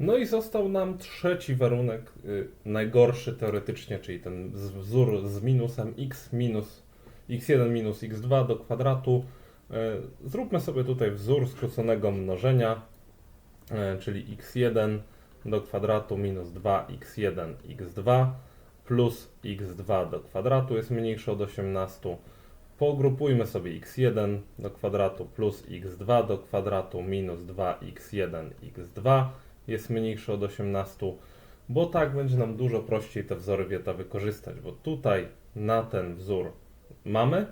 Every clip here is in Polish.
No i został nam trzeci warunek, y, najgorszy teoretycznie, czyli ten wzór z minusem x minus x1 minus x2 do kwadratu. Y, Zróbmy sobie tutaj wzór skróconego mnożenia, y, czyli x1 do kwadratu minus 2x1 x2 plus x2 do kwadratu jest mniejsze od 18. Pogrupujmy sobie x1 do kwadratu plus x2 do kwadratu minus 2x1 x2 jest mniejsze od 18, bo tak będzie nam dużo prościej te wzory wieta wykorzystać, bo tutaj na ten wzór mamy,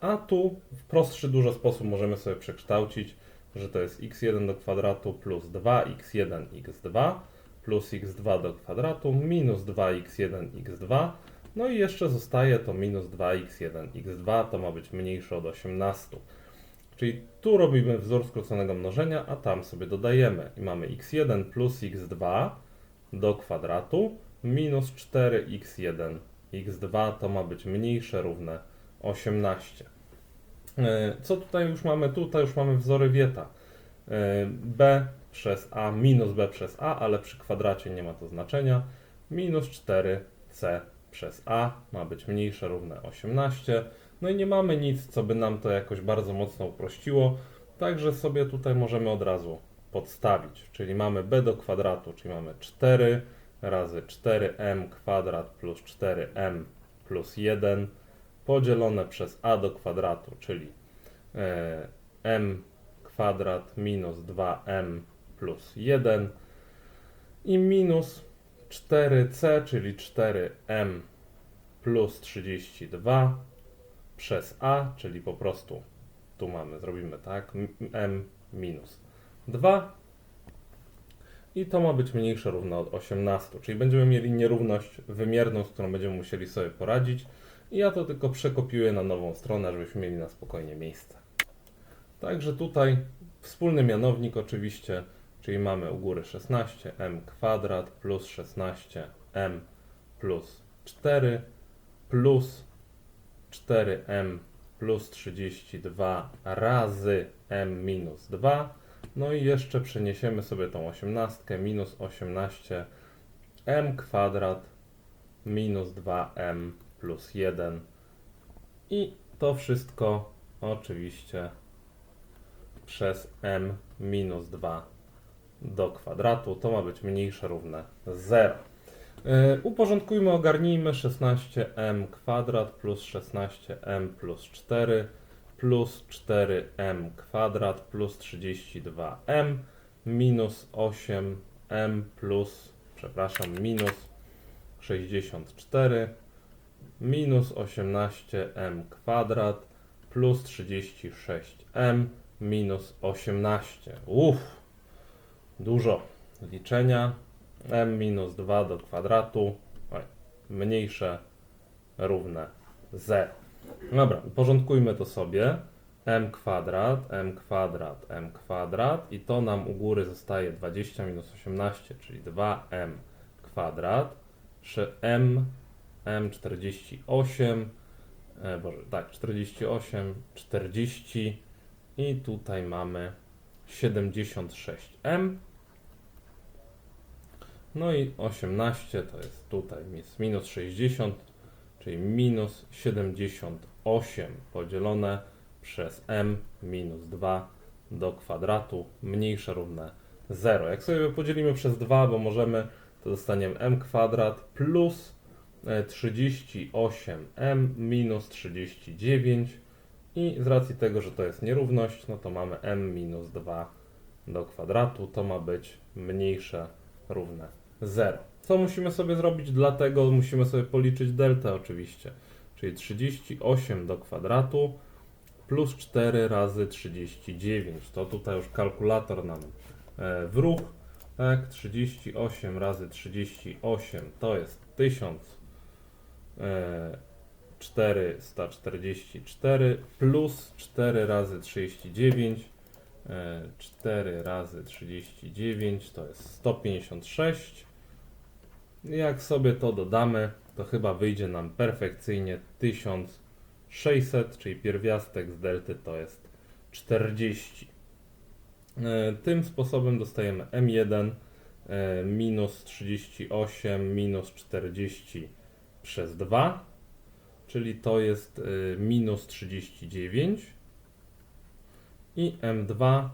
a tu w prostszy dużo sposób możemy sobie przekształcić, że to jest x1 do kwadratu plus 2x1 x2 plus x2 do kwadratu minus 2x1 x2 no i jeszcze zostaje to minus 2x1 x2, to ma być mniejsze od 18. Czyli tu robimy wzór skróconego mnożenia, a tam sobie dodajemy. I mamy x1 plus x2 do kwadratu minus 4x1 x2 to ma być mniejsze równe 18. E, Co tutaj już mamy? Tutaj już mamy wzory wieta. E, b przez a minus b przez a, ale przy kwadracie nie ma to znaczenia. Minus 4c przez a ma być mniejsze równe 18. No i nie mamy nic, co by nam to jakoś bardzo mocno uprościło, także sobie tutaj możemy od razu podstawić. Czyli mamy b do kwadratu, czyli mamy 4 razy 4m kwadrat plus 4m plus 1 podzielone przez a do kwadratu, czyli e, m kwadrat minus 2m plus 1 i minus 4c, czyli 4m plus 32 przez a, czyli po prostu tu mamy, zrobimy tak, m- minus 2 i to ma być mniejsze równo od 18, czyli będziemy mieli nierówność wymierną, z którą będziemy musieli sobie poradzić i ja to tylko przekopiuję na nową stronę, żebyśmy mieli na spokojnie miejsce. Także tutaj wspólny mianownik oczywiście, czyli mamy u góry 16m kwadrat plus 16m plus 4 plus 4m plus 32 razy m minus 2. No i jeszcze przeniesiemy sobie tą 18 minus 18 m kwadrat minus 2m plus 1. I to wszystko oczywiście przez m minus 2 do kwadratu. To ma być mniejsze równe 0. Yy, Uporządkujmy, ogarnijmy 16m kwadrat plus 16m plus 4 plus 4m kwadrat plus 32m minus 8m plus, przepraszam, minus 64 minus 18m kwadrat plus 36m minus 18. Uff, dużo liczenia m minus 2 do kwadratu, oj, mniejsze, równe 0. Dobra, uporządkujmy to sobie. m kwadrat, m kwadrat, m kwadrat i to nam u góry zostaje 20 minus 18, czyli 2m kwadrat, przy m, m 48, e, boże, tak, 48, 40 i tutaj mamy 76m. No i 18 to jest tutaj jest minus 60, czyli minus 78 podzielone przez m minus 2 do kwadratu mniejsze równe 0. Jak sobie podzielimy przez 2, bo możemy, to dostaniemy m kwadrat plus e, 38m minus 39 i z racji tego, że to jest nierówność, no to mamy m minus 2 do kwadratu, to ma być mniejsze równe 0. Co musimy sobie zrobić? Dlatego musimy sobie policzyć deltę oczywiście, czyli 38 do kwadratu plus 4 razy 39. To tutaj już kalkulator nam e, w ruch. Tak, 38 razy 38 to jest 1000 e, 444 plus 4 razy 39 e, 4 razy 39 to jest 156 jak sobie to dodamy to chyba wyjdzie nam perfekcyjnie 1600 czyli pierwiastek z delty to jest 40 E, tym sposobem dostajemy m1 e, minus 38 minus 40 przez 2, czyli to jest e, minus 39 i M2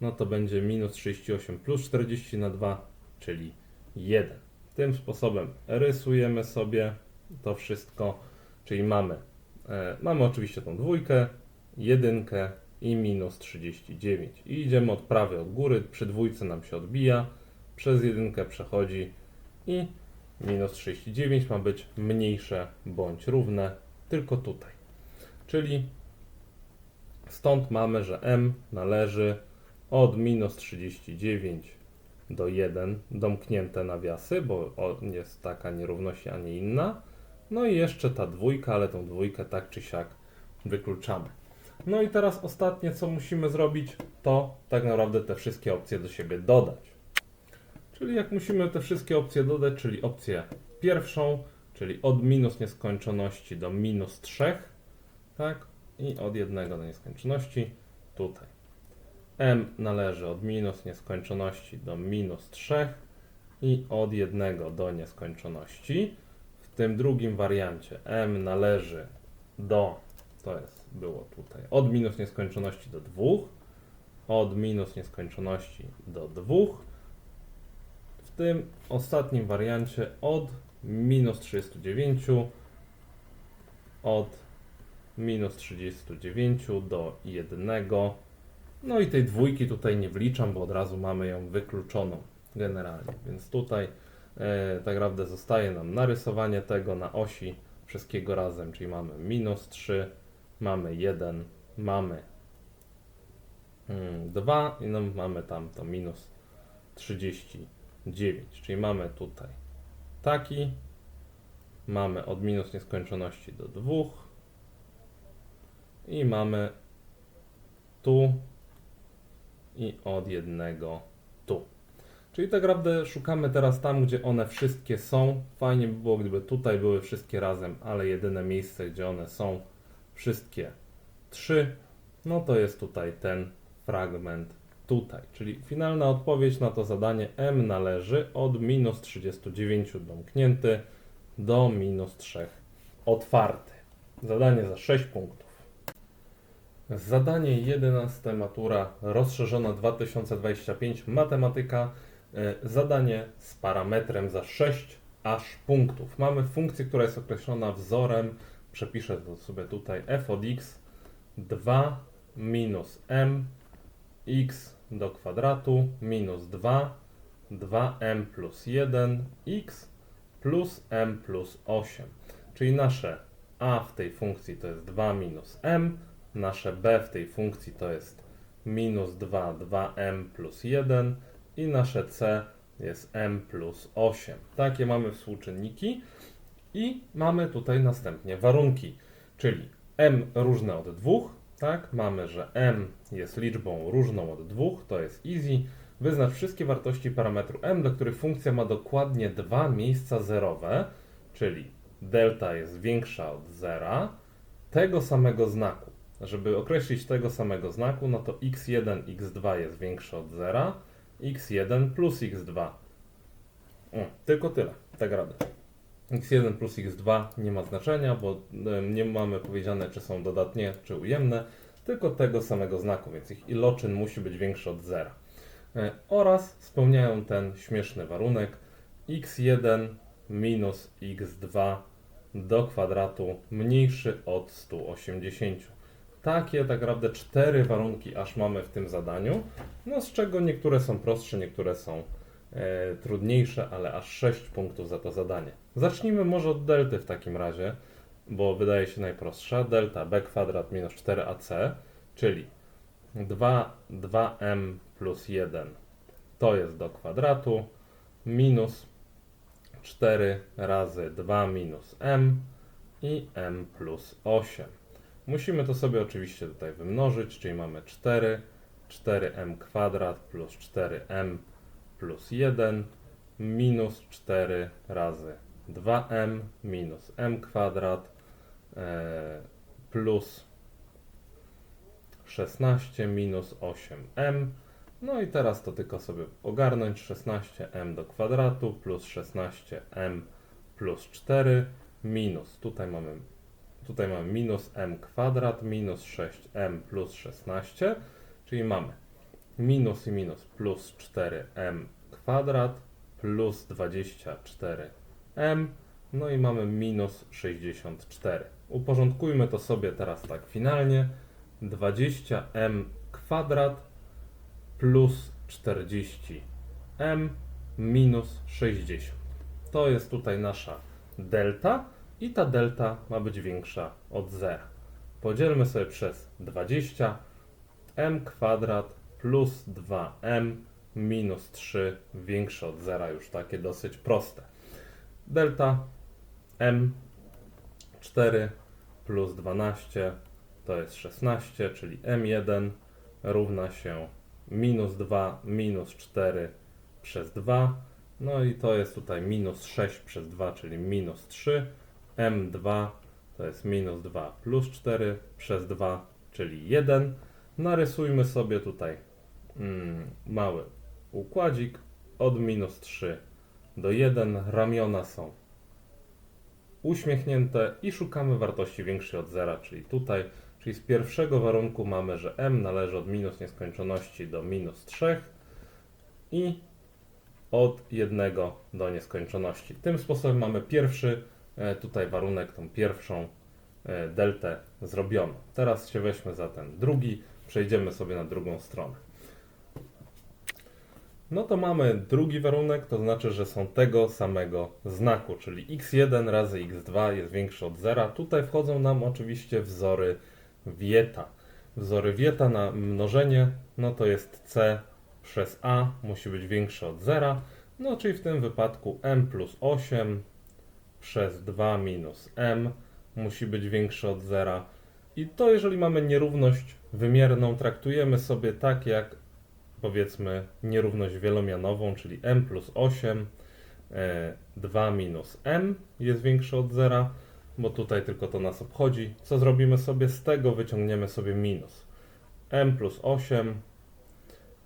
no to będzie minus 38 plus 40 na 2, czyli 1. Tym sposobem rysujemy sobie to wszystko, czyli mamy, e, mamy oczywiście tą dwójkę, jedynkę i minus 39. I idziemy od prawej od góry, przy dwójce nam się odbija, przez jedynkę przechodzi i minus 39 ma być mniejsze bądź równe tylko tutaj. Czyli stąd mamy, że m należy od minus 39 do 1 domknięte nawiasy, bo jest taka nierówność, a nie inna. No i jeszcze ta dwójka, ale tą dwójkę tak czy siak wykluczamy. No i teraz ostatnie, co musimy zrobić, to tak naprawdę te wszystkie opcje do siebie dodać. Czyli jak musimy te wszystkie opcje dodać, czyli opcję pierwszą, czyli od minus nieskończoności do minus 3, tak? I od 1 do nieskończoności tutaj. m należy od minus nieskończoności do minus 3 i od 1 do nieskończoności. W tym drugim wariancie m należy do, to jest, było tutaj, od minus nieskończoności do 2, od minus nieskończoności do 2, w tym ostatnim wariancie od minus 39 od minus 39 do 1. No i tej dwójki tutaj nie wliczam, bo od razu mamy ją wykluczoną generalnie. Więc tutaj e, tak naprawdę zostaje nam narysowanie tego na osi wszystkiego razem, czyli mamy minus 3, mamy 1, mamy 2 i no mamy tam to minus 39. Czyli mamy tutaj taki, mamy od minus nieskończoności do 2 i mamy tu i od jednego tu. Czyli tak naprawdę szukamy teraz tam, gdzie one wszystkie są. Fajnie by było, gdyby tutaj były wszystkie razem, ale jedyne miejsce, gdzie one są wszystkie trzy, no to jest tutaj ten fragment tutaj. Czyli finalna odpowiedź na to zadanie m należy od minus 39 domknięty do minus 3 otwarty. Zadanie za 6 punktów. Zadanie 11 matura rozszerzona 2025 matematyka. E, Zadanie z parametrem za 6 aż punktów. Mamy funkcję, która jest określona wzorem. Przepiszę to sobie tutaj f od x 2 minus m x do kwadratu minus 2 2m plus 1 x plus m plus 8. Czyli nasze a w tej funkcji to jest 2 minus m, nasze b w tej funkcji to jest minus 2 2m plus 1 i nasze c jest m plus 8. Takie mamy współczynniki i mamy tutaj następnie warunki, czyli m różne od 2, tak? Mamy, że m jest liczbą różną od 2, to jest easy. Wyznacz wszystkie wartości parametru m, dla których funkcja ma dokładnie dwa miejsca zerowe, czyli delta jest większa od zera, tego samego znaku. Żeby określić tego samego znaku, no to x1, x2 jest większe od zera, x1 plus x2. Mm, tylko tyle, tak radę. x1 plus x2 nie ma znaczenia, bo nie mamy powiedziane, czy są dodatnie, czy ujemne, tylko tego samego znaku, więc ich iloczyn musi być większy od zera. E, Oraz spełniają ten śmieszny warunek x1 minus x2 do kwadratu mniejszy od 180. Takie tak naprawdę cztery warunki aż mamy w tym zadaniu, no z czego niektóre są prostsze, niektóre są e, trudniejsze, ale aż 6 punktów za to zadanie. Zacznijmy może od delty w takim razie, bo wydaje się najprostsza. Delta b kwadrat minus 4ac, czyli 2, 2m plus 1 to jest do kwadratu minus 4 razy 2 minus m i m plus 8. Musimy to sobie oczywiście tutaj wymnożyć, czyli mamy 4, 4m kwadrat plus 4m plus 1 minus 4 razy 2m minus m kwadrat e, plus 16 minus 8m No i teraz to tylko sobie ogarnąć 16m do kwadratu plus 16m plus 4 minus, tutaj mamy, tutaj mamy minus m kwadrat minus 6m plus 16, czyli mamy minus i minus plus 4m kwadrat plus 24m, no i mamy minus 64. Uporządkujmy to sobie teraz tak finalnie. 20m kwadrat plus 40m minus 60. To jest tutaj nasza delta i ta delta ma być większa od zera. Podzielmy sobie przez 20 m kwadrat plus 2m minus 3 większe od zera, już takie dosyć proste. Delta m 4 plus 12 to jest 16, czyli m1 równa się minus 2 minus 4 przez 2. No i to jest tutaj minus 6 przez 2, czyli minus 3. m2 to jest minus 2 plus 4 przez 2, czyli 1. Narysujmy sobie tutaj mm, mały układzik od minus 3 do 1. Ramiona są uśmiechnięte i szukamy wartości większej od zera, czyli tutaj, czyli z pierwszego warunku mamy, że m należy od minus nieskończoności do minus 3 i od 1 do nieskończoności. Tym sposobem mamy pierwszy tutaj warunek, tą pierwszą e, deltę zrobioną. Teraz się weźmy za ten drugi, przejdziemy sobie na drugą stronę. No to mamy drugi warunek, to znaczy, że są tego samego znaku, czyli x1 razy x2 jest większe od zera. Tutaj wchodzą nam oczywiście wzory Wieta. Wzory Wieta na mnożenie, no to jest c przez a musi być większe od zera, no czyli w tym wypadku m plus 8 przez 2 minus m musi być większe od zera. I to jeżeli mamy nierówność wymierną, traktujemy sobie tak jak powiedzmy nierówność wielomianową, czyli m plus 8, e, 2 minus m jest większe od zera, bo tutaj tylko to nas obchodzi. Co zrobimy sobie z tego? Wyciągniemy sobie minus. m plus 8,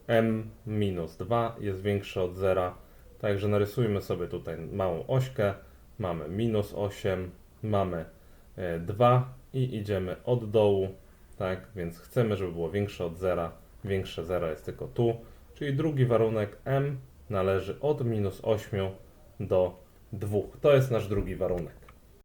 m minus 2 jest większe od zera. Także narysujmy sobie tutaj małą ośkę. Mamy minus 8, mamy e, 2 i idziemy od dołu. Tak, więc chcemy, żeby było większe od zera. Większe 0 jest tylko tu. Czyli drugi warunek m należy od minus 8 do 2. To jest nasz drugi warunek.